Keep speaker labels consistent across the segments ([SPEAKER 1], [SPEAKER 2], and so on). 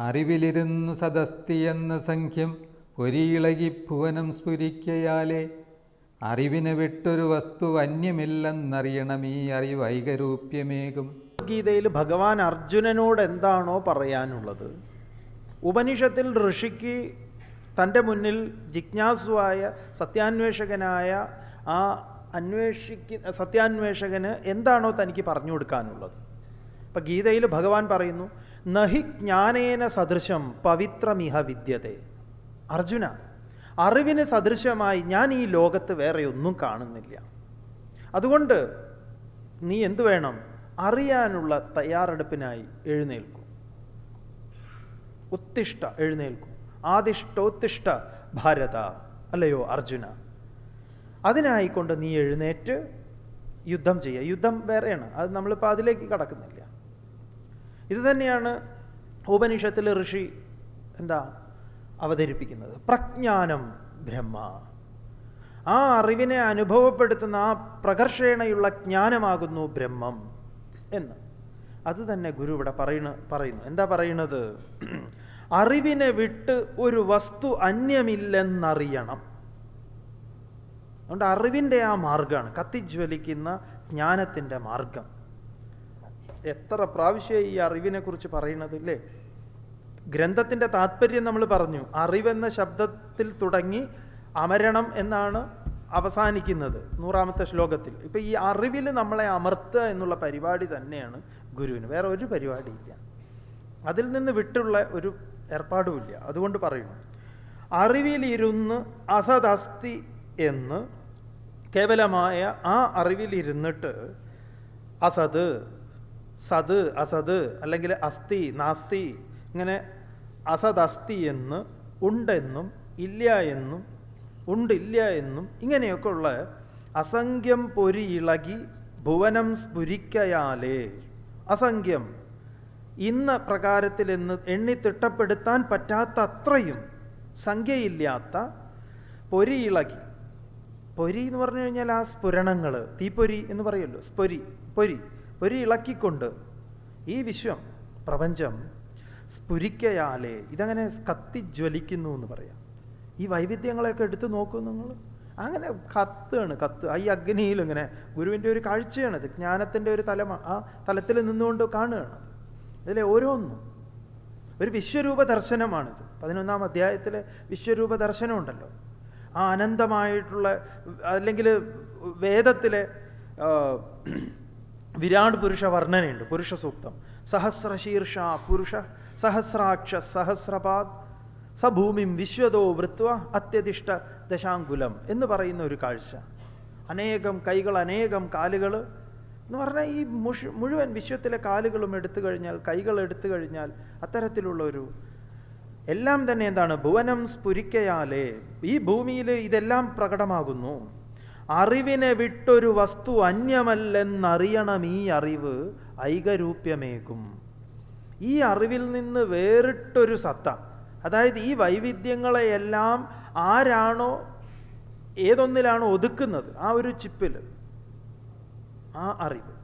[SPEAKER 1] അറിവിലിരുന്നു സദസ്തി എന്ന സംഖ്യം പൊരിയിളകി ഭുവനം സ്ഫുരിക്കയാലേ. അറിവിനെ വിട്ടൊരു വസ്തു അന്യമില്ലെന്നറിയണം ഈ അറിവ് ഐകരൂപ്യമേകും.
[SPEAKER 2] ഗീതയിൽ ഭഗവാൻ അർജുനനോട് എന്താണോ പറയാനുള്ളത്. ഉപനിഷത്തിൽ ഋഷിക്ക് തന്റെ മുന്നിൽ ജിജ്ഞാസുവായ സത്യാന്വേഷകനായ ആ അന്വേഷിക്ക സത്യാന്വേഷകന് എന്താണോ തനിക്ക് പറഞ്ഞു കൊടുക്കാനുള്ളത്. ഇപ്പം ഗീതയിൽ ഭഗവാൻ പറയുന്നു നഹി ജ്ഞാനേന സദൃശം പവിത്രമിഹ വിദ്യത്തെ. അർജുന അറിവിന് സദൃശമായി ഞാൻ ഈ ലോകത്ത് വേറെ ഒന്നും കാണുന്നില്ല. അതുകൊണ്ട് നീ എന്തു വേണം? അറിയാനുള്ള തയ്യാറെടുപ്പിനായി എഴുന്നേൽക്കും. ഉത്തിഷ്ട എഴുന്നേൽക്കും. ആദിഷ്ടോത്തിഷ്ട ഭാരത അല്ലയോ അർജുന? അതിനായിക്കൊണ്ട് നീ എഴുന്നേറ്റ് യുദ്ധം ചെയ്യുക യുദ്ധം വേറെയാണ്. അത് നമ്മളിപ്പോൾ അതിലേക്ക് കടക്കുന്നില്ല? ഇത് തന്നെയാണ് ഉപനിഷത്തിൽ ഋഷി എന്താ അവതരിപ്പിക്കുന്നത്? പ്രജ്ഞാനം ബ്രഹ്മ. ആ അറിവിനെ അനുഭവപ്പെടുത്തുന്ന ആ പ്രകർഷേണയുള്ള ജ്ഞാനമാകുന്നു ബ്രഹ്മം എന്ന്. അത് തന്നെ ഗുരു ഇവിടെ പറയണ പറയുന്നു. എന്താ പറയുന്നത് അറിവിനെ വിട്ട് ഒരു വസ്തു അന്യമില്ലെന്നറിയണം. അതുകൊണ്ട് അറിവിന്റെ ആ മാർഗമാണ് കത്തിജ്വലിക്കുന്ന ജ്ഞാനത്തിന്റെ മാർഗം എത്ര പ്രാവശ്യം ഈ അറിവിനെ കുറിച്ച് പറയുന്നത് ഇല്ലേ ഗ്രന്ഥത്തിന്റെ താല്പര്യം നമ്മൾ പറഞ്ഞു. അറിവെന്ന ശബ്ദത്തിൽ തുടങ്ങി അമരണം എന്നാണ് അവസാനിക്കുന്നത് നൂറാമത്തെ ശ്ലോകത്തിൽ. ഇപ്പൊ ഈ അറിവിൽ നമ്മളെ അമർത്തുക എന്നുള്ള പരിപാടി തന്നെയാണ് ഗുരുവിന്. വേറെ ഒരു പരിപാടിയില്ല അതിൽ നിന്ന് വിട്ടുള്ള ഒരു ഏർപ്പാടുമില്ല അതുകൊണ്ട് പറയുന്നു. അറിവിലിരുന്ന് അസദസ്തി എന്ന് കേവലമായ ആ അറിവിലിരുന്നിട്ട് അസത് സത് അസത് അല്ലെങ്കിൽ അസ്ഥി നാസ്തി ഇങ്ങനെ അസദസ്തി എന്ന് ഉണ്ടെന്നും ഇല്ല എന്നും ഉണ്ടില്ല എന്നും ഇങ്ങനെയൊക്കെ ഉള്ള അസംഖ്യം പൊരി ഇളകി ഭുവനം സ്ഫുരിക്കയാലേ. അസംഖ്യം. ഇന്ന പ്രകാരത്തിൽ എന്ന് എണ്ണി തിട്ടപ്പെടുത്താൻ പറ്റാത്ത അത്രയും സംഖ്യയില്ലാത്ത പൊരി ഇളകി. പൊരി എന്ന് പറഞ്ഞു കഴിഞ്ഞാൽ ആ സ്ഫുരണങ്ങൾ തീപ്പൊരി എന്ന് പറയുമല്ലോ സ്പൊരി പൊരി. പൊരി ഇളക്കിക്കൊണ്ട് ഈ വിശ്വം പ്രപഞ്ചം സ്ഫുരിക്കയാലേ ഇതങ്ങനെ കത്തിജ്വലിക്കുന്നു എന്ന് പറയാം. ഈ വൈവിധ്യങ്ങളെയൊക്കെ എടുത്തു നോക്കൂ നിങ്ങൾ. അങ്ങനെ കത്താണ് കത്ത്. ഈ അഗ്നിയിൽ ഇങ്ങനെ ഗുരുവിന്റെ ഒരു കാഴ്ചയാണ്. ഇത് ജ്ഞാനത്തിന്റെ ഒരു തലമ ആ തലത്തിൽ നിന്നുകൊണ്ട് കാണുകയാണ്. അതിലെ ഓരോന്നും ഒരു വിശ്വരൂപ ദർശനമാണിത് പതിനൊന്നാം അധ്യായത്തിലെ വിശ്വരൂപ ദർശനം ഉണ്ടല്ലോ ആ അനന്തമായിട്ടുള്ള അല്ലെങ്കിൽ വേദത്തിലെ വിരാട് പുരുഷ വർണനയുണ്ട് പുരുഷ സൂക്തം. സഹസ്രശീർഷ പുരുഷ സഹസ്രാക്ഷ സഹസ്രപാദ് സഭൂമിം വിശ്വതോ വൃത്വ അത്യതിഷ്ഠ ദശാങ്കുലം എന്ന് പറയുന്ന ഒരു കാഴ്ച. അനേകം കൈകൾ അനേകം കാലുകൾ എന്ന് പറഞ്ഞാൽ ഈ മുഷ് മുഴുവൻ വിശ്വത്തിലെ കാലുകളും എടുത്തു കഴിഞ്ഞാൽ കൈകൾ എടുത്തു കഴിഞ്ഞാൽ അത്തരത്തിലുള്ള ഒരു എല്ലാം തന്നെ എന്താണ്? ഭുവനം സ്ഫുരിക്കയാലേ. ഈ ഭൂമിയിൽ ഇതെല്ലാം പ്രകടമാകുന്നു. അറിവിനെ വിട്ടൊരു വസ്തു അന്യമല്ലെന്നറിയണം ഈ അറിവ് ഐകരൂപ്യമേകും. ഈ അറിവിൽ നിന്ന് വേറിട്ടൊരു സത്ത അതായത് ഈ വൈവിധ്യങ്ങളെയെല്ലാം ആരാണോ ഏതൊന്നിലാണോ ഒതുക്കുന്നത് ആ ഒരു ചിപ്പിൽ ആ അറിവ്.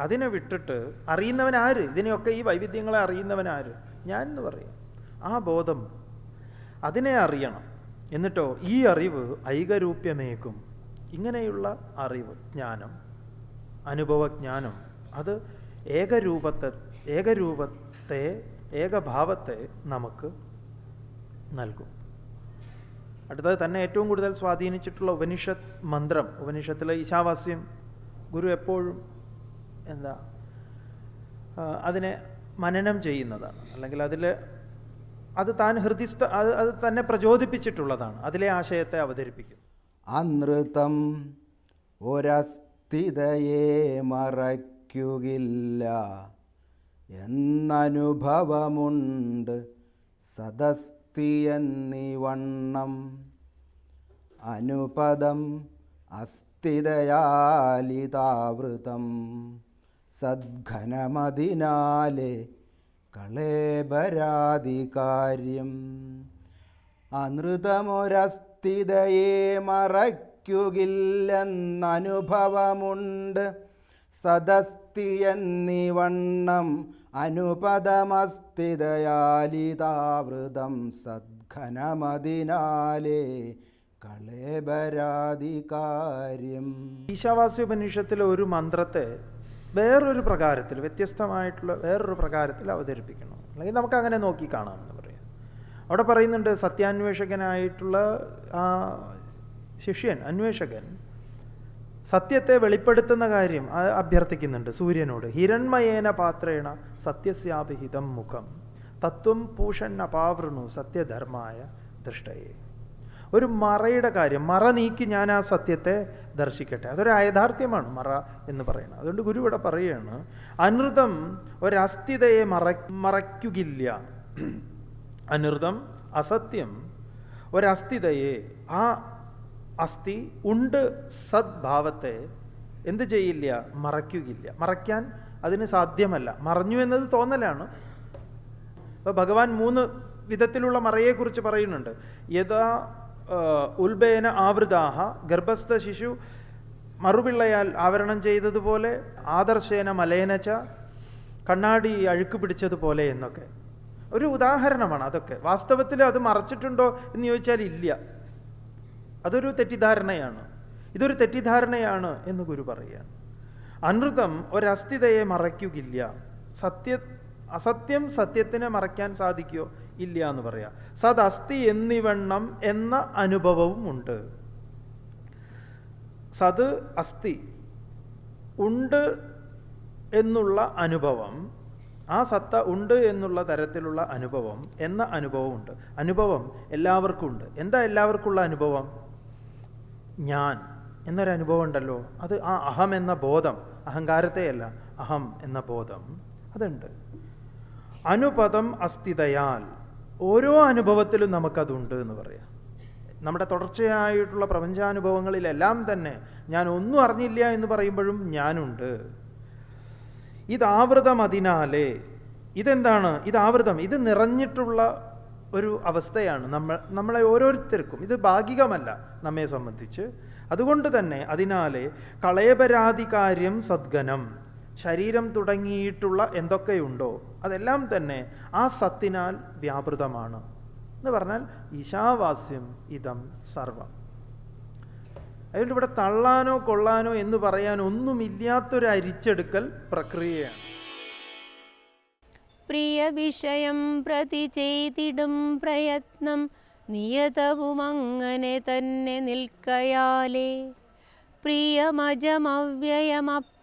[SPEAKER 2] അതിനെ വിട്ടിട്ട് അറിയുന്നവൻ ആര്? ഇതിനെയൊക്കെ ഈ വൈവിധ്യങ്ങളെ അറിയുന്നവൻ ആര്? ഞാൻ എന്ന് പറയാം. ആ ബോധം അതിനെ അറിയണം. എന്നിട്ടോ ഈ അറിവ് ഐകരൂപ്യമേക്കും. ഇങ്ങനെയുള്ള അറിവ് ജ്ഞാനം അനുഭവജ്ഞാനം അത് ഏകരൂപത്തെ ഏകരൂപത്തെ ഏകഭാവത്തെ നമുക്ക് നൽകും. അടുത്തത് തന്നെ ഏറ്റവും കൂടുതൽ സ്വാധീനിച്ചിട്ടുള്ള ഉപനിഷത്ത് മന്ത്രം. ഉപനിഷത്തിലെ ഈശാവാസ്യം ഗുരു എപ്പോഴും എന്താ അതിനെ മനനം ചെയ്യുന്നതാണ്. അല്ലെങ്കിൽ അതിൽ അത് താൻ ഹൃദിസ്ഥ അത് അത് തന്നെ പ്രചോദിപ്പിച്ചിട്ടുള്ളതാണ്. അതിലെ ആശയത്തെ അവതരിപ്പിക്കും.
[SPEAKER 3] അനൃതം ഒരസ്ഥിതയെ മറയ്ക്കുകില്ല എന്നനുഭവമുണ്ട് സദസ്തി എന്നിവണ്ണം അനുപദം അസ്ഥിതയാലിതാവൃതം. സദ്ഘനമതിനാലെ കളേബരാധികാര്യം അനൃതമൊരസ്ഥിതയെ മറയ്ക്കുകില്ലെന്നനുഭവമുണ്ട്. സദസ്തി എന്നിവണ്ണം അനുപദമസ്ഥിതയാലിതാവൃതം സദ്ഘനമതിനാലേ കളേബരാധികാര്യം
[SPEAKER 2] ഈശാവാസ്യോപനിഷത്തിലെ ഒരു മന്ത്രത്തെ വേറൊരു പ്രകാരത്തിൽ വ്യത്യസ്തമായിട്ടുള്ള വേറൊരു പ്രകാരത്തിൽ അവതരിപ്പിക്കണം അല്ലെങ്കിൽ നമുക്ക് അങ്ങനെ നോക്കി കാണാമെന്ന് പറയാം. അവിടെ പറയുന്നുണ്ട് സത്യാന്വേഷകനായിട്ടുള്ള ആ ശിഷ്യൻ അന്വേഷകൻ സത്യത്തെ വെളിപ്പെടുത്തുന്ന കാര്യം അഭ്യർത്ഥിക്കുന്നുണ്ട് സൂര്യനോട്. ഹിരൺമയേന പാത്രേണ സത്യസ്യാഭിഹിതം മുഖം. തത്വം പൂഷൻ അപാവൃണു സത്യധർമായ ദൃഷ്ടയെ. ഒരു മറയുടെ കാര്യം. മറ നീക്കി ഞാൻ ആ സത്യത്തെ ദർശിക്കട്ടെ. അതൊരു യാഥാർത്ഥ്യമാണ് മറ എന്ന് പറയുന്നത്. അതുകൊണ്ട് ഗുരു ഇവിടെ പറയുകയാണ് അനൃതം ഒരസ്ഥിതയെ മറ മറയ്ക്കുകില്ല. അനൃതം അസത്യം ഒരസ്ഥിതയെ ആ അസ്ഥി ഉണ്ട് സദ്ഭാവത്തെ. എന്ത് ചെയ്യില്ല? മറയ്ക്കുകില്ല. മറയ്ക്കാൻ അതിന് സാധ്യമല്ല. മറഞ്ഞു എന്നത് തോന്നലാണ്. അപ്പോൾ ഭഗവാൻ മൂന്ന് വിധത്തിലുള്ള മറയെക്കുറിച്ച് പറയുന്നുണ്ട്. യഥാ ഉൽബേന ആവൃതാഹ ഗർഭസ്ഥ ശിശു മറുപിള്ളയാൽ ആവരണം ചെയ്തതുപോലെ ആദർശേന മലേനച്ച കണ്ണാടി അഴുക്ക് പിടിച്ചതുപോലെ എന്നൊക്കെ. ഒരു ഉദാഹരണമാണ് അതൊക്കെ. വാസ്തവത്തിൽ അത് മറച്ചിട്ടുണ്ടോ എന്ന് ചോദിച്ചാൽ ഇല്ല. അതൊരു തെറ്റിദ്ധാരണയാണ്. ഇതൊരു തെറ്റിദ്ധാരണയാണ് എന്ന് ഗുരു പറയുകയാണ്. അനൃതം ഒരസ്ഥിതയെ മറയ്ക്കുകയില്ല. സത്യ അസത്യം സത്യത്തിനെ മറയ്ക്കാൻ സാധിക്കുമോ ഇല്ല എന്ന് പറയാം. സത് അസ്ഥി എന്നിവണ്ണം എന്ന അനുഭവവും ഉണ്ട്. സത് അസ്ഥി ഉണ്ട് എന്നുള്ള അനുഭവം ആ സത്ത ഉണ്ട് എന്നുള്ള തരത്തിലുള്ള അനുഭവം എന്ന അനുഭവമുണ്ട് അനുഭവം എല്ലാവർക്കും ഉണ്ട്. എന്താ എല്ലാവർക്കുള്ള അനുഭവം? ഞാൻ എന്നൊരു അനുഭവം ഉണ്ടല്ലോ. അത് ആ അഹം എന്ന ബോധം അഹങ്കാരത്തെയല്ല അഹം എന്ന ബോധം അതുണ്ട്. അനുപദം അസ്ഥിതയാൽ ഓരോ അനുഭവത്തിലും നമുക്കതുണ്ട് എന്ന് പറയാം. നമ്മുടെ തുടർച്ചയായിട്ടുള്ള പ്രപഞ്ചാനുഭവങ്ങളിലെല്ലാം തന്നെ ഞാൻ ഒന്നും അറിഞ്ഞില്ല എന്ന് പറയുമ്പോഴും ഞാനുണ്ട്. ഇതാവൃതം അതിനാലേ ഇതെന്താണ്? ഇതാവൃതം ഇത് നിറഞ്ഞിട്ടുള്ള ഒരു അവസ്ഥയാണ് നമ്മൾ നമ്മളെ ഓരോരുത്തർക്കും. ഇത് ഭാഗികമല്ല നമ്മെ സംബന്ധിച്ച്. അതുകൊണ്ട് തന്നെ അതിനാലെ കളയപരാധികാര്യം സദ്ഗനം. ശരീരം തുടങ്ങിയിട്ടുള്ള എന്തൊക്കെയുണ്ടോ അതെല്ലാം തന്നെ ആ സത്തിനാൽ വ്യാപൃതമാണ്. എന്ന് പറഞ്ഞാൽ ഈശാവാസ്യം ഇതം സർവം. അതുകൊണ്ട് ഇവിടെ തള്ളാനോ കൊള്ളാനോ എന്ന് പറയാൻ ഒന്നുമില്ലാത്തൊരു അരിച്ചെടുക്കൽ പ്രക്രിയയാണ്.
[SPEAKER 4] പ്രിയ വിഷയം പ്രതി ചെയ്തിടും പ്രയത്നം നിയതവും അങ്ങനെ തന്നെ നിൽക്കയാലേ.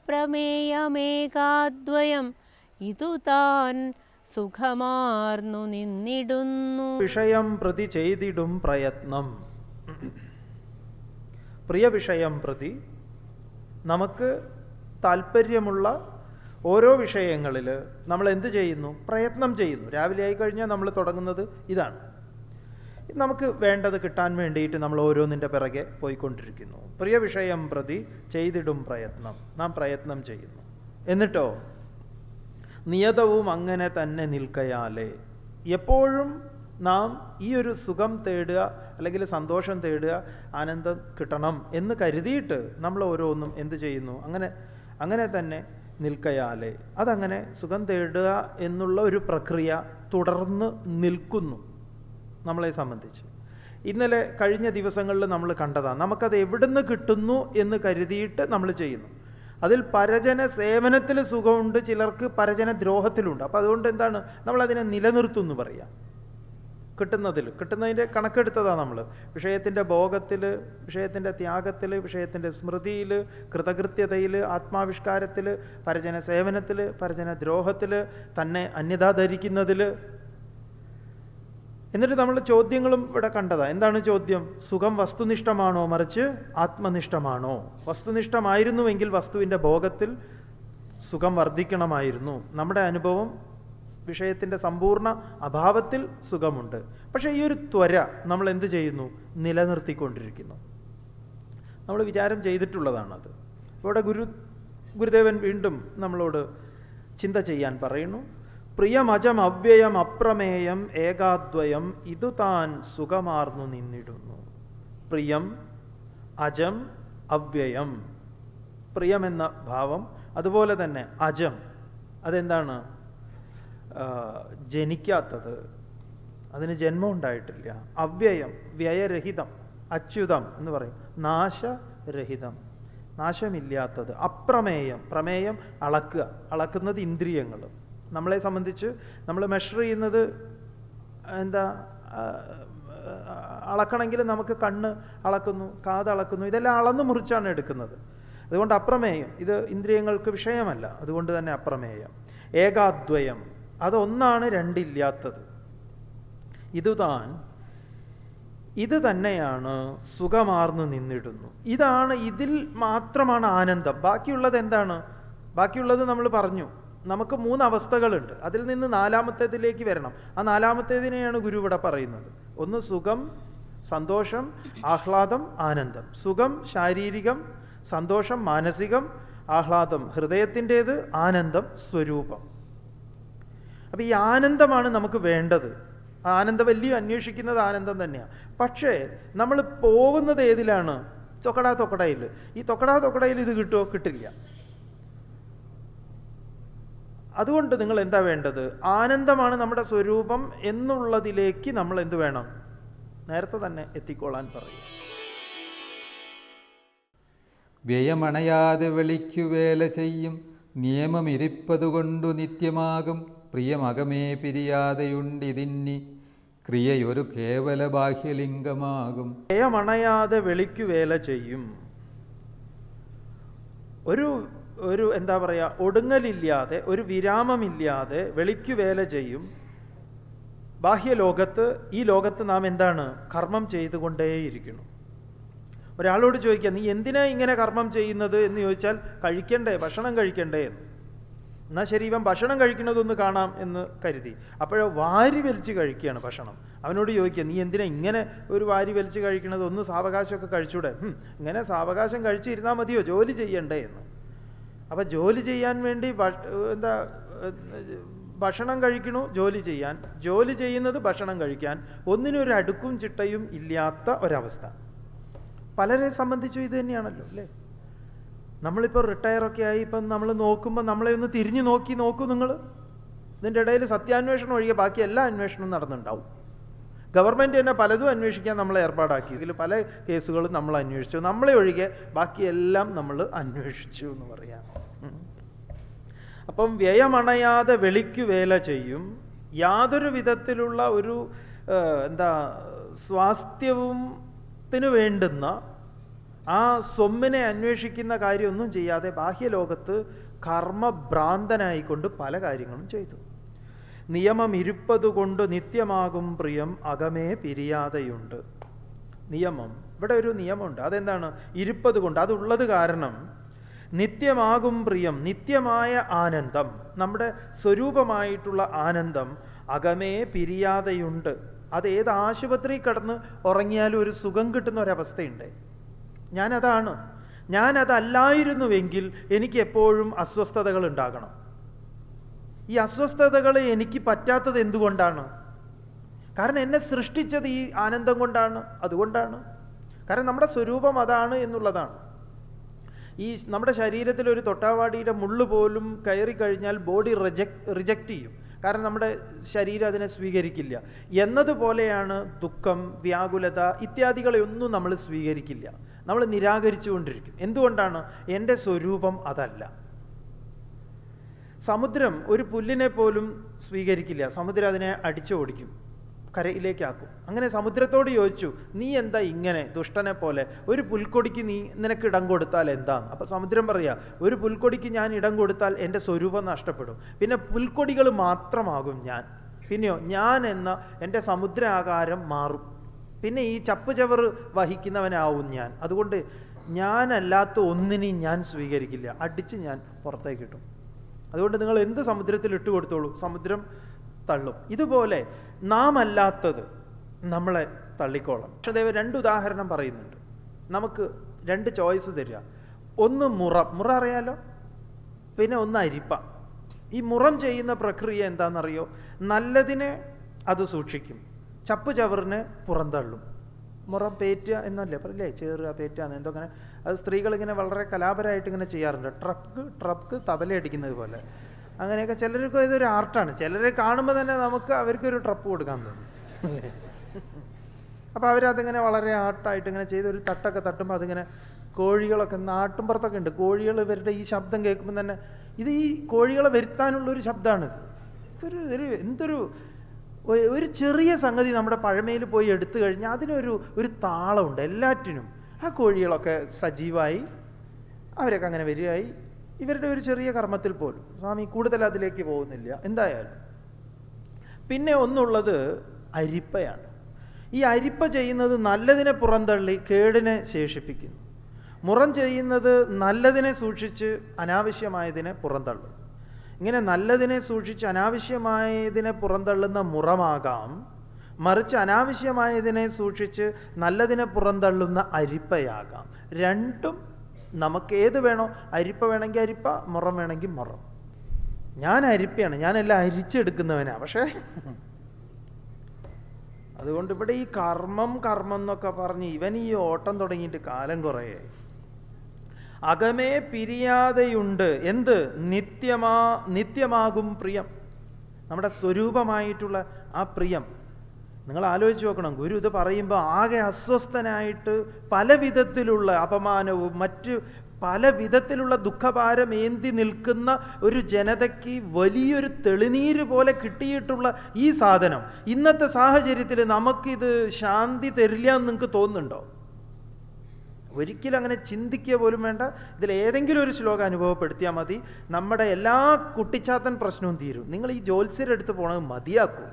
[SPEAKER 4] പ്രിയമജമവ്യയമപ്രമേയമേകാദ്വയം ഇതു താൻ സുഖമാർന്നു നിന്നിടുന്നു.
[SPEAKER 2] വിഷയം പ്രതി ചെയ്തിടും പ്രയത്നം. പ്രിയ വിഷയം പ്രതി നമുക്ക് താല്പര്യമുള്ള ഓരോ വിഷയങ്ങളിൽ നമ്മൾ എന്ത് ചെയ്യുന്നു? പ്രയത്നം ചെയ്യുന്നു. രാവിലെ ആയിക്കഴിഞ്ഞാൽ നമ്മൾ തുടങ്ങുന്നത് ഇതാണ്. നമുക്ക് വേണ്ടത് കിട്ടാൻ വേണ്ടിയിട്ട് നമ്മൾ ഓരോന്നിന്റെ പിറകെ പോയിക്കൊണ്ടിരിക്കുന്നു. പ്രിയ വിഷയം പ്രതി ചെയ്തിടും പ്രയത്നം. നാം പ്രയത്നം ചെയ്യുന്നു. എന്നിട്ടോ? നിയതവും അങ്ങനെ തന്നെ നിൽക്കയാലേ. എപ്പോഴും നാം ഈ ഒരു സുഖം തേടുക അല്ലെങ്കിൽ സന്തോഷം തേടുക ആനന്ദം കിട്ടണം എന്ന് കരുതിയിട്ട് നമ്മൾ ഓരോന്നും എന്ത് ചെയ്യുന്നു? അങ്ങനെ അങ്ങനെ തന്നെ നിൽക്കയാലേ. അതങ്ങനെ സുഖം തേടുക എന്നുള്ള ഒരു പ്രക്രിയ തുടർന്ന് നിൽക്കുന്നു. നമ്മളെ സംബന്ധിച്ച്. ഇന്നലെ കഴിഞ്ഞ ദിവസങ്ങളിൽ നമ്മൾ കണ്ടതാണ്. നമുക്കത് എവിടുന്ന് കിട്ടുന്നു എന്ന് കരുതിയിട്ട് നമ്മൾ ചെയ്യുന്നു. അതിൽ പരജന സേവനത്തിൽ സുഖമുണ്ട് ചിലർക്ക് പരജന ദ്രോഹത്തിലുണ്ട്. അപ്പോൾ അതുകൊണ്ട് എന്താണ്? നമ്മളതിനെ നിലനിർത്തുന്നു പറയാം. കിട്ടുന്നതിൽ. കിട്ടുന്നതിന്റെ കണക്കെടുത്തതാണ് നമ്മൾ. വിഷയത്തിന്റെ ഭോഗത്തിൽ വിഷയത്തിന്റെ ത്യാഗത്തിൽ വിഷയത്തിന്റെ സ്മൃതിയിൽ കൃതകൃത്യതയിൽ ആത്മാവിഷ്കാരത്തിൽ പരജന സേവനത്തിൽ പരജന ദ്രോഹത്തിൽ തന്നെ അന്യതാ ധരിക്കുന്നതിൽ എന്നിട്ട് നമ്മൾ ചോദ്യങ്ങളും ഇവിടെ കണ്ടതാ. എന്താണ് ചോദ്യം? സുഖം വസ്തുനിഷ്ഠമാണോ മറിച്ച് ആത്മനിഷ്ഠമാണോ? വസ്തുനിഷ്ഠമായിരുന്നുവെങ്കിൽ വസ്തുവിന്റെ ഭോഗത്തിൽ സുഖം വർദ്ധിക്കണമായിരുന്നു. നമ്മുടെ അനുഭവം വിഷയത്തിന്റെ സമ്പൂർണ അഭാവത്തിൽ സുഖമുണ്ട്. പക്ഷേ ഈ ഒരു ത്വര നമ്മൾ എന്ത് ചെയ്യുന്നു? നിലനിർത്തിക്കൊണ്ടിരിക്കുന്നു. നമ്മൾ വിചാരം ചെയ്തിട്ടുള്ളതാണത്. ഇവിടെ ഗുരു ഗുരുദേവൻ വീണ്ടും നമ്മളോട് ചിന്ത ചെയ്യാൻ പറയുന്നു. പ്രിയമജം അവ്യയം അപ്രമേയം ഏകാദ്വയം ഇതു താൻ സുഖമാർന്നു നിന്നിടുന്നു. പ്രിയം അജം അവ്യയം. പ്രിയമെന്ന ഭാവം അതുപോലെ തന്നെ അജം. അതെന്താണ്? ജനിക്കാത്തത്. അതിന് ജന്മം ഉണ്ടായിട്ടില്ല അവ്യയം വ്യയരഹിതം അച്യുതം എന്ന് പറയും. നാശരഹിതം. നാശമില്ലാത്തത്. അപ്രമേയം പ്രമേയം അളക്കുക. അളക്കുന്നത് ഇന്ദ്രിയങ്ങൾ നമ്മളെ സംബന്ധിച്ച് നമ്മൾ മെഷർ ചെയ്യുന്നത് എന്താ അളക്കണമെങ്കിൽ നമുക്ക് കണ്ണ് അളക്കുന്നു കാത് അളക്കുന്നു ഇതെല്ലാം അളന്ന് മുറിച്ചാണ് എടുക്കുന്നത്. അതുകൊണ്ട് അപ്രമേയം ഇത് ഇന്ദ്രിയങ്ങൾക്ക് വിഷയമല്ല അതുകൊണ്ട് തന്നെ അപ്രമേയം. ഏകാദ്വയം അതൊന്നാണ് രണ്ടില്ലാത്തത്. ഇതുതാൻ ഇത് തന്നെയാണ് സുഖമാർന്നു നിന്നിടുന്നു. ഇതാണ് ഇതിൽ മാത്രമാണ് ആനന്ദം. ബാക്കിയുള്ളത് എന്താണ്? ബാക്കിയുള്ളത് നമ്മൾ പറഞ്ഞു. നമുക്ക് മൂന്ന് അവസ്ഥകളുണ്ട് അതിൽ നിന്ന് നാലാമത്തേതിലേക്ക് വരണം. ആ നാലാമത്തേതിനെയാണ് ഗുരു ഇവിടെ പറയുന്നത്. ഒന്ന് സുഖം സന്തോഷം ആഹ്ലാദം ആനന്ദം. സുഖം ശാരീരികം സന്തോഷം മാനസികം ആഹ്ലാദം. ഹൃദയത്തിന്റേത് ആനന്ദം സ്വരൂപം. അപ്പം ഈ ആനന്ദമാണ് നമുക്ക് വേണ്ടത്. ആനന്ദം വലിയ അന്വേഷിക്കുന്നത് ആനന്ദം തന്നെയാണ് പക്ഷേ നമ്മൾ പോകുന്നത് ഏതിലാണ്? തൊക്കടാ തൊക്കടയിൽ. ഈ തൊക്കടാ തൊക്കടയിൽ ഇത് കിട്ടുമോ കിട്ടില്ല. അതുകൊണ്ട് നിങ്ങൾ എന്താ വേണ്ടത്? ആനന്ദമാണ് നമ്മുടെ സ്വരൂപം എന്നുള്ളതിലേക്ക് നമ്മൾ എന്ത് വേണം? നേരത്തെ തന്നെ എത്തിക്കൊള്ളാൻ പറയും
[SPEAKER 1] വ്യയമണയാതെ വെളിക്കു വേല ചെയ്യും. നിയമമിരിപ്പതുകൊണ്ടു നിത്യമാകും. പ്രിയമകമേ പിരിയാതെയുണ്ടിതിന്നി. ക്രിയയൊരു കേവല ബാഹ്യലിംഗമാകും
[SPEAKER 2] വ്യയമണയാതെ വെളിക്കു വേല ചെയ്യും. ഒരു ഒരു എന്താ പറയുക ഒടുങ്ങലില്ലാതെ ഒരു വിരാമമില്ലാതെ വെളിക്കു വേല ചെയ്യും. ബാഹ്യലോകത്ത് ഈ ലോകത്ത് നാം എന്താണ്? കർമ്മം ചെയ്തുകൊണ്ടേയിരിക്കണം ഒരാളോട് ചോദിക്കുക നീ എന്തിനാ ഇങ്ങനെ കർമ്മം ചെയ്യുന്നത്? എന്ന് ചോദിച്ചാൽ കഴിക്കണ്ടേ ഭക്ഷണം കഴിക്കണ്ടേ എന്ന്. എന്നാൽ ശരി ഇവൻ ഭക്ഷണം കഴിക്കുന്നതൊന്ന് കാണാം എന്ന് കരുതി. അപ്പോഴോ വാരി വലിച്ച് കഴിക്കുകയാണ് ഭക്ഷണം. അവനോട് ചോദിക്കുക നീ എന്തിനാ ഇങ്ങനെ ഒരു വാരി വലിച്ച് കഴിക്കണത് ഒന്ന് സാവകാശമൊക്കെ കഴിച്ചൂടെ? ഇങ്ങനെ സാവകാശം കഴിച്ചിരുന്നാൽ മതിയോ? ജോലി ചെയ്യണ്ടേ? എന്ന്. അപ്പം ജോലി ചെയ്യാൻ വേണ്ടി എന്താ ഭക്ഷണം കഴിക്കണു ജോലി ചെയ്യാൻ. ജോലി ചെയ്യുന്നത് ഭക്ഷണം കഴിക്കാൻ. ഒന്നിനൊരു അടുക്കും ചിട്ടയും ഇല്ലാത്ത ഒരവസ്ഥ. പലരെ സംബന്ധിച്ചും ഇത് തന്നെയാണല്ലോ അല്ലേ? നമ്മളിപ്പോൾ റിട്ടയറൊക്കെ ആയി ഇപ്പം നമ്മൾ നോക്കുമ്പോൾ നമ്മളെ ഒന്ന് തിരിഞ്ഞു നോക്കി നോക്കൂ നിങ്ങൾ ഇതിന്റെ ഇടയിൽ സത്യാന്വേഷണം ഒഴികെ ബാക്കി എല്ലാ അന്വേഷണവും നടന്നുണ്ടാവും ഗവൺമെന്റ് തന്നെ പലതും അന്വേഷിക്കാൻ നമ്മൾ ഏർപ്പാടാക്കി. ഇതിൽ പല കേസുകളും നമ്മൾ അന്വേഷിച്ചു. നമ്മളെ ഒഴികെ ബാക്കിയെല്ലാം നമ്മൾ അന്വേഷിച്ചു എന്ന് പറയാം. അപ്പം വ്യയമണയാതെ വെളിക്കു വേല ചെയ്യും. യാതൊരു വിധത്തിലുള്ള ഒരു എന്താ സ്വാസ്ഥ്യവും വേണ്ടുന്ന ആ സ്വമ്മിനെ അന്വേഷിക്കുന്ന കാര്യമൊന്നും ചെയ്യാതെ ബാഹ്യലോകത്ത് കർമ്മഭ്രാന്തനായിക്കൊണ്ട് പല കാര്യങ്ങളും ചെയ്തു. നിയമം ഇരുപ്പതുകൊണ്ട് നിത്യമാകും പ്രിയം അകമേ പിരിയാതെയുണ്ട്. നിയമം. ഇവിടെ ഒരു നിയമമുണ്ട്. അതെന്താണ്? ഇരുപ്പത് കൊണ്ട്. അതുള്ളത് കാരണം നിത്യമാകും പ്രിയം നിത്യമായ ആനന്ദം നമ്മുടെ സ്വരൂപമായിട്ടുള്ള ആനന്ദം അകമേ പിരിയാതെയുണ്ട്. അത് ഏത് ആശുപത്രി കടന്ന് ഉറങ്ങിയാലും ഒരു സുഖം കിട്ടുന്ന ഒരവസ്ഥയുണ്ട്. ഞാനതാണ്. ഞാനതല്ലായിരുന്നുവെങ്കിൽ എനിക്ക് എപ്പോഴും അസ്വസ്ഥതകൾ ഉണ്ടാകണം. ഈ അസ്വസ്ഥതകൾ എനിക്ക് പറ്റാത്തത് എന്തുകൊണ്ടാണ്? കാരണം എന്നെ സൃഷ്ടിച്ചത് ഈ ആനന്ദം കൊണ്ടാണ് അതുകൊണ്ടാണ്. കാരണം നമ്മുടെ സ്വരൂപം അതാണ് എന്നുള്ളതാണ്. ഈ നമ്മുടെ ശരീരത്തിൽ ഒരു തൊട്ടാവാടിയുടെ മുള്ളു പോലും കയറി കഴിഞ്ഞാൽ ബോഡി റിജക്ട് റിജക്റ്റ് ചെയ്യും. കാരണം നമ്മുടെ ശരീരം അതിനെ സ്വീകരിക്കില്ല. എന്നതുപോലെയാണ് ദുഃഖം വ്യാകുലത ഇത്യാദികളെയൊന്നും നമ്മൾ സ്വീകരിക്കില്ല. നമ്മൾ നിരാകരിച്ചുകൊണ്ടിരിക്കും. എന്തുകൊണ്ടാണ്? എന്റെ സ്വരൂപം അതല്ല. സമുദ്രം ഒരു പുല്ലിനെ പോലും സ്വീകരിക്കില്ല. സമുദ്രം അതിനെ അടിച്ചു ഓടിക്കും. കരയിലേക്കാക്കും. അങ്ങനെ സമുദ്രത്തോട് ചോദിച്ചു നീ എന്താ ഇങ്ങനെ ദുഷ്ടനെ പോലെ? ഒരു പുൽക്കൊടിക്ക് നീ നിനക്ക് ഇടം കൊടുത്താൽ എന്താണ് അപ്പോൾ സമുദ്രം പറയുക ഒരു പുൽക്കൊടിക്ക് ഞാൻ ഇടം കൊടുത്താൽ എന്റെ സ്വരൂപം നഷ്ടപ്പെടും. പിന്നെ പുൽക്കൊടികൾ മാത്രമാകും ഞാൻ. പിന്നെയോ ഞാൻ എന്ന എന്റെ സമുദ്ര ആകാരം മാറും. പിന്നെ ഈ ചപ്പ് ചവറ് വഹിക്കുന്നവനാവും ഞാൻ. അതുകൊണ്ട് ഞാനല്ലാത്ത ഒന്നിനെയും ഞാൻ സ്വീകരിക്കില്ല. അടിച്ച് ഞാൻ പുറത്തേക്ക് കിട്ടും അതുകൊണ്ട് നിങ്ങൾ എന്ത് സമുദ്രത്തിൽ ഇട്ട് കൊടുത്തോളൂ? സമുദ്രം തള്ളും. ഇതുപോലെ നാം അല്ലാത്തത് നമ്മളെ തള്ളിക്കോളാം. പക്ഷേ രണ്ട് ഉദാഹരണം പറയുന്നുണ്ട്. നമുക്ക് രണ്ട് ചോയ്സ് തരിക. ഒന്ന് മുറ. മുറ അറിയാലോ? പിന്നെ ഒന്ന് അരിപ്പ. ഈ മുറം ചെയ്യുന്ന പ്രക്രിയ എന്താണെന്നറിയോ? നല്ലതിനെ അത് സൂക്ഷിക്കും. ചപ്പ് ചവറിനെ പുറന്തള്ളും മുറം പേറ്റുക എന്നല്ലേ പറയില്ലേ ചേറുക പേറ്റുക എന്ന്. എന്തോ അങ്ങനെ അത് സ്ത്രീകൾ ഇങ്ങനെ വളരെ കലാപരമായിട്ട് ഇങ്ങനെ ചെയ്യാറുണ്ട്. ട്രക്ക് ട്രക്ക് തബലയടിക്കുന്നത് പോലെ. അങ്ങനെയൊക്കെ ചിലർക്ക് ഇതൊരു ആർട്ടാണ്. ചിലരെ കാണുമ്പോൾ തന്നെ നമുക്ക് അവർക്കൊരു ട്രപ്പ് കൊടുക്കാൻ തോന്നും. അപ്പം അപ്പോൾ അവരതിങ്ങനെ വളരെ ആർട്ടായിട്ട് ഇങ്ങനെ ചെയ്ത് ഒരു തട്ടൊക്കെ തട്ടുമ്പോൾ അതിങ്ങനെ കോഴികളൊക്കെ നാട്ടുമ്പുറത്തൊക്കെ ഉണ്ട്. കോഴികൾ ഇവരുടെ ഈ ശബ്ദം കേൾക്കുമ്പോൾ തന്നെ ഇത് ഈ കോഴികളെ വരുത്താനുള്ള ഒരു ശബ്ദമാണിത് ഒരു എന്തൊരു ഒരു ചെറിയ സംഗതി നമ്മുടെ പഴമയിൽ പോയി എടുത്തു കഴിഞ്ഞാൽ അതിനൊരു ഒരു താളമുണ്ട് എല്ലാറ്റിനും. ആ കോഴികളൊക്കെ സജീവമായി അവരൊക്കെ അങ്ങനെ വരികയായി. ഇവരുടെ ഒരു ചെറിയ കർമ്മത്തിൽ പോലും. സ്വാമി കൂടുതൽ അതിലേക്ക് പോകുന്നില്ല. എന്തായാലും. പിന്നെ ഒന്നുള്ളത് അരിപ്പയാണ്. ഈ അരിപ്പ ചെയ്യുന്നത് നല്ലതിനെ പുറന്തള്ളി കേടിനെ ശേഷിപ്പിക്കുന്നു. മുറം ചെയ്യുന്നത് നല്ലതിനെ സൂക്ഷിച്ച് അനാവശ്യമായതിനെ പുറന്തള്ളും ഇങ്ങനെ നല്ലതിനെ സൂക്ഷിച്ച് അനാവശ്യമായതിനെ പുറന്തള്ളുന്ന മുറമാകാം. മറിച്ച് അനാവശ്യമായതിനെ സൂക്ഷിച്ച് നല്ലതിനെ പുറന്തള്ളുന്ന അരിപ്പയാകാം. രണ്ടും നമുക്ക് ഏത് വേണോ അരിപ്പ വേണമെങ്കിൽ അരിപ്പ മുറം വേണമെങ്കിൽ മുറം. ഞാൻ അരിപ്പയാണ് ഞാനെല്ലാം അരിച്ചെടുക്കുന്നവനാണ് പക്ഷേ അതുകൊണ്ട് ഇവിടെ ഈ കർമ്മം കർമ്മം എന്നൊക്കെ പറഞ്ഞ് ഇവൻ ഈ ഓട്ടം തുടങ്ങിയിട്ട് കാലം കുറയായി. അകമേ പിരിയാതെയുണ്ട്. എന്ത്? നിത്യമാ നിത്യമാകും പ്രിയം. നമ്മുടെ സ്വരൂപമായിട്ടുള്ള ആ പ്രിയം. നിങ്ങൾ ആലോചിച്ച് നോക്കണം. ഗുരു ഇത് പറയുമ്പോൾ ആകെ അസ്വസ്ഥനായിട്ട് പല വിധത്തിലുള്ള അപമാനവും മറ്റ് പല വിധത്തിലുള്ള ദുഃഖഭാരം ഏന്തി നിൽക്കുന്ന ഒരു ജനതയ്ക്ക് വലിയൊരു തെളിനീര് പോലെ കിട്ടിയിട്ടുള്ള ഈ സാധനം. ഇന്നത്തെ സാഹചര്യത്തിൽ നമുക്കിത് ശാന്തി തരില്ല എന്ന് നിങ്ങൾക്ക് തോന്നുന്നുണ്ടോ? ഒരിക്കലും അങ്ങനെ ചിന്തിക്കുക പോലും വേണ്ട. ഇതിൽ ഏതെങ്കിലും ഒരു ശ്ലോകം അനുഭവപ്പെടുത്തിയാൽ മതി. നമ്മുടെ എല്ലാ കുട്ടിച്ചാത്തൻ പ്രശ്നവും തീരും. നിങ്ങൾ ഈ ജ്യോത്സ്യരുടെ അടുത്ത് പോണത് മതിയാക്കൂ.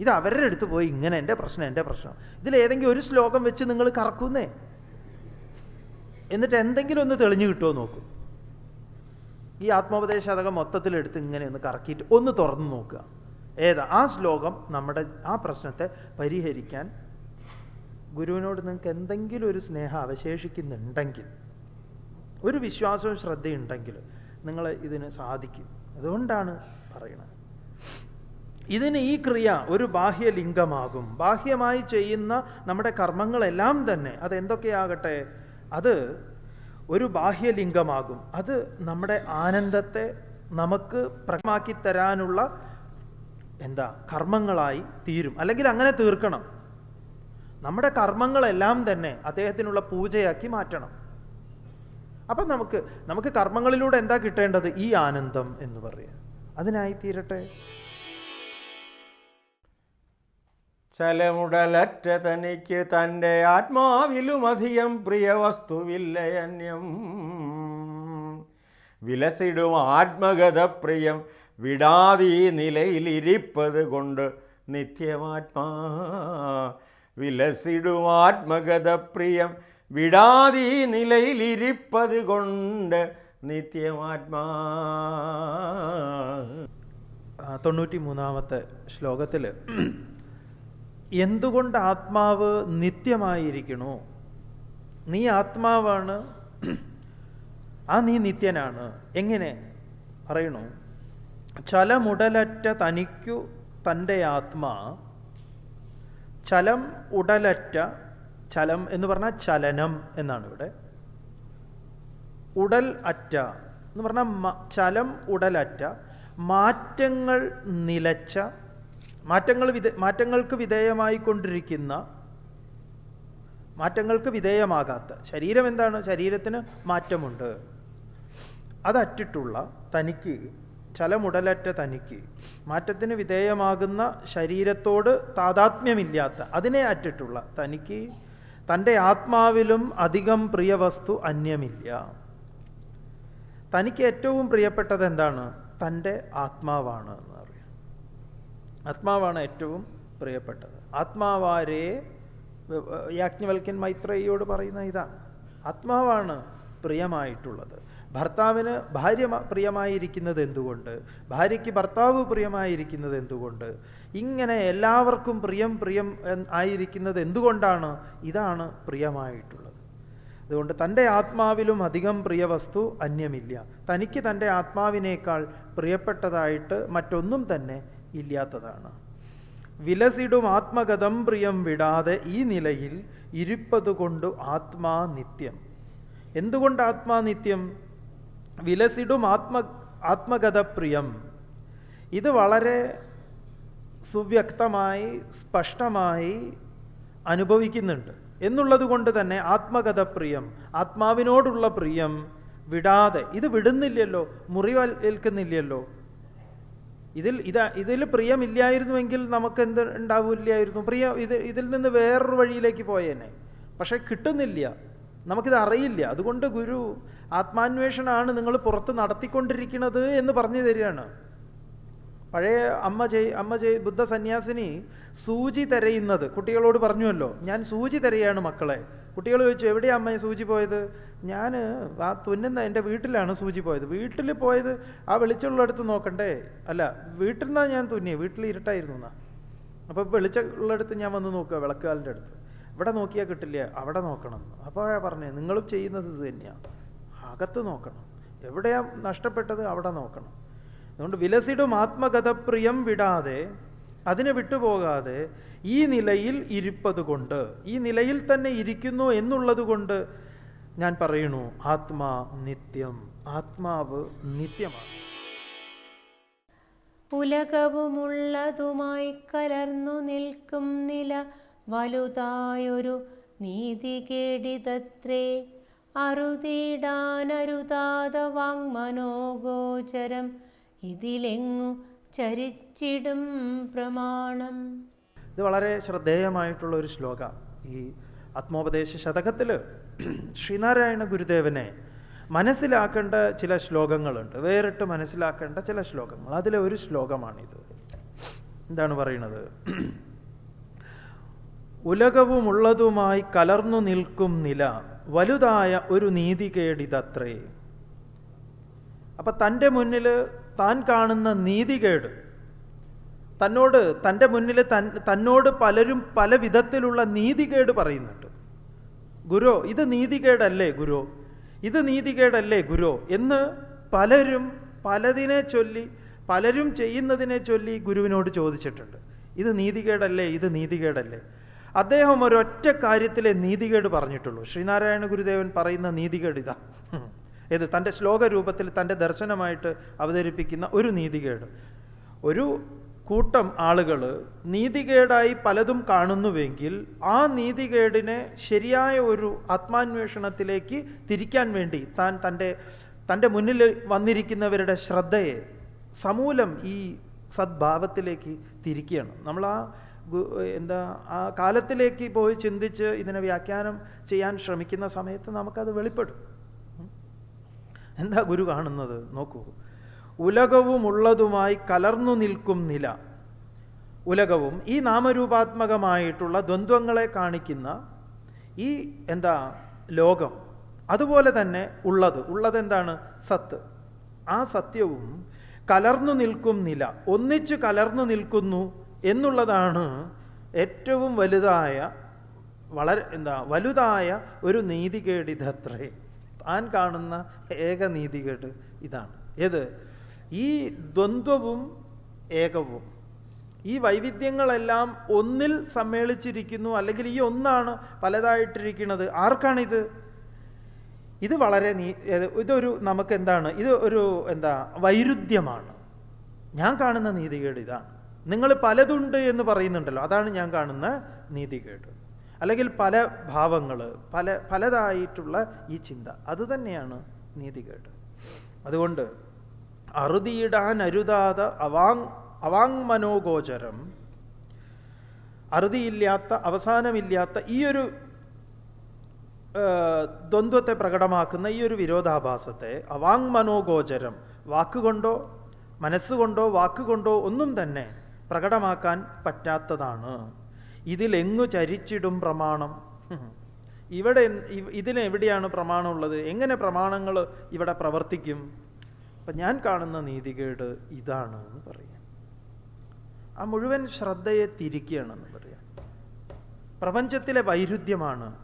[SPEAKER 2] ഇത് അവരുടെ അടുത്ത് പോയി ഇങ്ങനെ എന്റെ പ്രശ്നം എന്റെ പ്രശ്നം. ഇതിൽ ഏതെങ്കിലും ഒരു ശ്ലോകം വെച്ച് നിങ്ങൾ കറക്കുന്നേ? എന്നിട്ട് എന്തെങ്കിലും ഒന്ന് തെളിഞ്ഞു കിട്ടുമോ നോക്കൂ. ഈ ആത്മോപദേശതകം മൊത്തത്തിലെടുത്ത് ഇങ്ങനെ ഒന്ന് കറക്കിയിട്ട് ഒന്ന് തുറന്നു നോക്കുക. ഏതാ? ആ ശ്ലോകം നമ്മുടെ ആ പ്രശ്നത്തെ പരിഹരിക്കാൻ ഗുരുവിനോട് നിങ്ങൾക്ക് എന്തെങ്കിലും ഒരു സ്നേഹം അവശേഷിക്കുന്നുണ്ടെങ്കിൽ ഒരു വിശ്വാസവും ശ്രദ്ധയുണ്ടെങ്കിൽ നിങ്ങൾ ഇതിന് സാധിക്കും. അതുകൊണ്ടാണ് പറയുന്നത് ഇതിന് ഈ ക്രിയ ഒരു ബാഹ്യലിംഗമാകും. ബാഹ്യമായി ചെയ്യുന്ന നമ്മുടെ കർമ്മങ്ങളെല്ലാം തന്നെ അത് എന്തൊക്കെയാകട്ടെ അത് ഒരു ബാഹ്യലിംഗമാകും. അത് നമ്മുടെ ആനന്ദത്തെ നമുക്ക് പ്രകമാക്കി തരാനുള്ള എന്താ? കർമ്മങ്ങളായി തീരും. അല്ലെങ്കിൽ അങ്ങനെ തീർക്കണം. നമ്മുടെ കർമ്മങ്ങളെല്ലാം തന്നെ അദ്ദേഹത്തിനുള്ള പൂജയാക്കി മാറ്റണം. അപ്പം നമുക്ക് നമുക്ക് കർമ്മങ്ങളിലൂടെ എന്താ കിട്ടേണ്ടത്? ഈ ആനന്ദം എന്ന് പറയുക. അതിനായി തീരട്ടെ
[SPEAKER 5] ചലമുടലറ്റ തനിക്ക് തന്റെ ആത്മാവിലും അധികം പ്രിയ വസ്തുവില്ലയന്യം. വിലസിടും ആത്മഗത പ്രിയം വിടാതീ നിലയിലിരിപ്പത് കൊണ്ട് നിത്യമാത്മാ വിലസിടും ആത്മഗത പ്രിയം വിടാതീ നിലയിലിരിപ്പത് കൊണ്ട് നിത്യമാത്മാ.
[SPEAKER 2] തൊണ്ണൂറ്റി മൂന്നാമത്തെ ശ്ലോകത്തിൽ എന്തുകൊണ്ട് ആത്മാവ് നിത്യമായിരിക്കണു? നീ ആത്മാവാണ് ആ നീ നിത്യനാണ്. എങ്ങനെ പറയണു? ചലമുടലറ്റ തനിക്കു തന്റെ ആത്മാ ചലം ഉടലറ്റ ചലം എന്ന് പറഞ്ഞാൽ ചലനം എന്നാണ് ഇവിടെ. ഉടൽ അറ്റ എന്ന് പറഞ്ഞാൽ ചലം ഉടലറ്റ മാറ്റങ്ങൾ നിലച്ച മാറ്റങ്ങൾ വിധേ മാറ്റങ്ങൾക്ക് വിധേയമായി കൊണ്ടിരിക്കുന്ന മാറ്റങ്ങൾക്ക് വിധേയമാകാത്ത ശരീരം എന്താണ്? ശരീരത്തിന് മാറ്റമുണ്ട്. അതറ്റിട്ടുള്ള തനിക്ക് ചലമുടലറ്റ തനിക്ക്. മാറ്റത്തിന് വിധേയമാകുന്ന ശരീരത്തോട് താതാത്മ്യമില്ലാത്ത അതിനെ അറ്റിട്ടുള്ള തനിക്ക് തന്റെ ആത്മാവിലും അധികം പ്രിയ വസ്തു അന്യമില്ല. തനിക്ക് ഏറ്റവും പ്രിയപ്പെട്ടത് എന്താണ്? തന്റെ ആത്മാവാണ് എന്ന് പറയാം. ആത്മാവാണ് ഏറ്റവും പ്രിയപ്പെട്ടത്. ആത്മാവാരെ യാജ്ഞവൽക്കൻ മൈത്രേയോട് പറയുന്ന ഇതാണ്. ആത്മാവാണ് പ്രിയമായിട്ടുള്ളത്. ഭർത്താവിന് ഭാര്യ പ്രിയമായിരിക്കുന്നത് എന്തുകൊണ്ട്? ഭാര്യയ്ക്ക് ഭർത്താവ് പ്രിയമായിരിക്കുന്നത് എന്തുകൊണ്ട്? ഇങ്ങനെ എല്ലാവർക്കും പ്രിയം പ്രിയം ആയിരിക്കുന്നത് എന്തുകൊണ്ടാണ്? ഇതാണ് പ്രിയമായിട്ടുള്ളത്. അതുകൊണ്ട് തന്റെ ആത്മാവിലും അധികം പ്രിയവസ്തു അന്യമില്ല. തനിക്ക് തന്റെ ആത്മാവിനേക്കാൾ പ്രിയപ്പെട്ടതായിട്ട് മറ്റൊന്നും തന്നെ ഇല്ലാത്തതാണ്. വിലസിടും ആത്മഗതം പ്രിയം വിടാതെ ഈ നിലയിൽ ഇരിപ്പതുകൊണ്ടു ആത്മാ നിത്യം എന്തുകൊണ്ട് ആത്മാ നിത്യം വിലസിടും ആത്മ ആത്മഗതപ്രിയം ഇത് വളരെ സുവ്യക്തമായി സ്പഷ്ടമായി അനുഭവിക്കുന്നുണ്ട്. എന്നുള്ളത് കൊണ്ട് തന്നെ ആത്മകഥപ്രിയം ആത്മാവിനോടുള്ള പ്രിയം വിടാതെ ഇത് വിടുന്നില്ലല്ലോ മുറിവൽ ഏൽക്കുന്നില്ലല്ലോ ഇതിൽ ഇതാ ഇതിൽ പ്രിയമില്ലായിരുന്നുവെങ്കിൽ നമുക്ക് എന്ത് ഉണ്ടാവില്ലായിരുന്നു? പ്രിയ ഇത് ഇതിൽ നിന്ന് വേറൊരു വഴിയിലേക്ക് പോയേനെ. പക്ഷെ കിട്ടുന്നില്ല. നമുക്കിത് അറിയില്ല. അതുകൊണ്ട് ഗുരു ആത്മാന്വേഷണമാണ് നിങ്ങൾ പുറത്ത് നടത്തിക്കൊണ്ടിരിക്കുന്നത് എന്ന് പറഞ്ഞു തരികയാണ്. പഴയ അമ്മ ചെയ് അമ്മ ചെയ് ബുദ്ധ സന്യാസിനി സൂചി തിരയുന്നത്. കുട്ടികളോട് പറഞ്ഞുവല്ലോ ഞാൻ സൂചി തിരയാണ് മക്കളെ. കുട്ടികൾ ചോദിച്ചു എവിടെയാ അമ്മ ഈ സൂചി പോയത്? ഞാൻ ആ തുന്നുന്ന എന്റെ വീട്ടിലാണ് സൂചി പോയത്. വീട്ടിൽ പോയത് ആ വെളിച്ചമുള്ളടുത്ത് നോക്കണ്ടേ? അല്ല വീട്ടിൽ നിന്നാണ് ഞാൻ തുന്നിയത് വീട്ടിൽ ഇരുട്ടായിരുന്നു എന്നാ. അപ്പോൾ വെളിച്ചമുള്ളടുത്ത് ഞാൻ വന്ന് നോക്കുക വിളക്കുകാലിന്റെ അടുത്ത്. ഇവിടെ നോക്കിയാൽ കിട്ടില്ല? അവിടെ നോക്കണം. അപ്പോൾ പറഞ്ഞത് നിങ്ങളും ചെയ്യുന്നത് ഇത് തന്നെയാണ് അകത്ത് നോക്കണം. എവിടെയാ നഷ്ടപ്പെട്ടത് അവിടെ നോക്കണം. അതുകൊണ്ട് വിലസിടും ആത്മകഥപ്രിയം വിടാതെ അതിനെ വിട്ടുപോകാതെ ഈ നിലയിൽ ഇരിപ്പത് കൊണ്ട് ഈ നിലയിൽ തന്നെ ഇരിക്കുന്നു എന്നുള്ളത് കൊണ്ട് ഞാൻ പറയുന്നു ആത്മാ നിത്യം ആത്മാവ് നിത്യമാണ്.
[SPEAKER 4] ഉലകവുമുള്ളതുമായി കലർന്നു നിൽക്കും നില വലുതായൊരു നീതി കേടിതത്രേ. അറുതിടാനരുതാത വാങ്മനോഗോചരം ഇതിലെങ്ങു ചരിച്ചിടും പ്രമാണം.
[SPEAKER 2] ഇത് വളരെ ശ്രദ്ധേയമായിട്ടുള്ള ഒരു ശ്ലോക. ഈ ആത്മോപദേശ ശതകത്തിൽ ശ്രീനാരായണ ഗുരുദേവനെ മനസ്സിലാക്കേണ്ട ചില ശ്ലോകങ്ങളുണ്ട്. വേറിട്ട് മനസ്സിലാക്കേണ്ട ചില ശ്ലോകങ്ങൾ. അതിലെ ഒരു ശ്ലോകമാണിത്. എന്താണ് പറയുന്നത്? ഉലകവുമുള്ളതുമായി കലർന്നു നിൽക്കും നില. വലുതായ ഒരു നീതികേടിതത്രേ അപ്പൊ തന്റെ മുന്നിൽ താൻ കാണുന്ന നീതികേട് തന്നോട് തന്റെ മുന്നിൽ തൻ തന്നോട് പലരും പല വിധത്തിലുള്ള നീതികേട് പറയുന്നുണ്ട്. ഗുരു ഇത് നീതികേടല്ലേ ഗുരു? ഇത് നീതികേടല്ലേ ഗുരു? എന്ന് പലരും പലതിനെ ചൊല്ലി പലരും ചെയ്യുന്നതിനെ ചൊല്ലി ഗുരുവിനോട് ചോദിച്ചിട്ടുണ്ട്. ഇത് നീതികേടല്ലേ ഇത് നീതികേടല്ലേ അദ്ദേഹം ഒരൊറ്റ കാര്യത്തിലെ നീതികേട് പറഞ്ഞിട്ടുള്ളൂ. ശ്രീനാരായണ ഗുരുദേവൻ പറയുന്ന നീതികേട് ഇതാ. ഏത് തന്റെ രൂപത്തിൽ തന്റെ ദർശനമായിട്ട് അവതരിപ്പിക്കുന്ന ഒരു നീതികേട്. ഒരു കൂട്ടം ആളുകൾ നീതികേടായി പലതും കാണുന്നുവെങ്കിൽ ആ നീതികേടിനെ ശരിയായ ഒരു ആത്മാന്വേഷണത്തിലേക്ക് തിരിക്കാൻ വേണ്ടി താൻ തന്റെ തന്റെ മുന്നിൽ വന്നിരിക്കുന്നവരുടെ ശ്രദ്ധയെ സമൂലം ഈ സദ്ഭാവത്തിലേക്ക് തിരിക്കുകയാണ്. നമ്മൾ ആ എന്താ ആ കാലത്തിലേക്ക് പോയി ചിന്തിച്ച് ഇതിനെ വ്യാഖ്യാനം ചെയ്യാൻ ശ്രമിക്കുന്ന സമയത്ത് നമുക്കത് വെളിപ്പെടും. എന്താ ഗുരു കാണുന്നത്? നോക്കൂ. ഉലകവുമുള്ളതുമായി കലർന്നു നിൽക്കും നില. ഉലകവും ഈ നാമരൂപാത്മകമായിട്ടുള്ള ദ്വന്ദ്വങ്ങളെ കാണിക്കുന്ന ഈ എന്താ ലോകം. അതുപോലെ തന്നെ ഉള്ളത്. ഉള്ളത് എന്താണ്? സത്ത്. ആ സത്യവും കലർന്നു നിൽക്കും നില. ഒന്നിച്ചു കലർന്നു നിൽക്കുന്നു എന്നുള്ളതാണ് ഏറ്റവും വലുതായ വളരെ എന്താ വലുതായ ഒരു നീതികേട് ഇതത്രേ താൻ കാണുന്ന ഏക നീതികേട് ഇതാണ്. ഏത്? ഈ ദ്വന്ദ്വവും ഏകവും. ഈ വൈവിധ്യങ്ങളെല്ലാം ഒന്നിൽ സമ്മേളിച്ചിരിക്കുന്നു അല്ലെങ്കിൽ ഈ ഒന്നാണ് പലതായിട്ടിരിക്കുന്നത്. ആർക്കാണിത്? ഇത് വളരെ നീ ഇതൊരു നമുക്ക് എന്താണ് ഇത് ഒരു എന്താ വൈരുദ്ധ്യമാണ്. ഞാൻ കാണുന്ന നീതികേട് ഇതാണ്. നിങ്ങൾ പലതുണ്ട് എന്ന് പറയുന്നുണ്ടല്ലോ. അതാണ് ഞാൻ കാണുന്ന നീതികേട് അല്ലെങ്കിൽ പല ഭാവങ്ങൾ പല പലതായിട്ടുള്ള ഈ ചിന്ത. അത് തന്നെയാണ് നീതികേട് അതുകൊണ്ട് അറുതിയിടാൻ അരുതാത അവാങ് അവാങ് മനോഗോചരം അറുതിയില്ലാത്ത അവസാനമില്ലാത്ത ഈ ഒരു ദ്വന്ദ്വത്തെ പ്രകടമാക്കുന്ന ഈ ഒരു വിരോധാഭാസത്തെ അവാങ് മനോഗോചരം വാക്കുകൊണ്ടോ മനസ്സുകൊണ്ടോ വാക്കുകൊണ്ടോ ഒന്നും തന്നെ പ്രകടമാക്കാൻ പറ്റാത്തതാണ്. ഇതിലെങ്ങു ചരിച്ചിടും പ്രമാണം? ഇവിടെ എന്ത്- ഇവ- ഇതിന് എവിടെയാണ് പ്രമാണം ഉള്ളത് എങ്ങനെ പ്രമാണങ്ങൾ ഇവിടെ പ്രവർത്തിക്കും? അപ്പം ഞാൻ കാണുന്ന നീതികേട് ഇതാണ് എന്ന് പറയാം. ആ മുഴുവൻ ശ്രദ്ധയെ തിരിക്കുകയാണെന്ന് പറയാം. പ്രപഞ്ചത്തിലെ വൈരുദ്ധ്യമാണ്.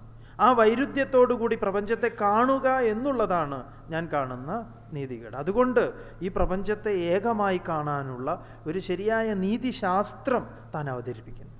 [SPEAKER 2] ആ വൈരുദ്ധ്യത്തോടു കൂടി പ്രപഞ്ചത്തെ കാണുക എന്നുള്ളതാണ് ഞാൻ കാണുന്ന നീതികേട്. അതുകൊണ്ട് ഈ പ്രപഞ്ചത്തെ ഏകമായി കാണാനുള്ള ഒരു ശരിയായ നീതിശാസ്ത്രം താൻ അവതരിപ്പിക്കുന്നു.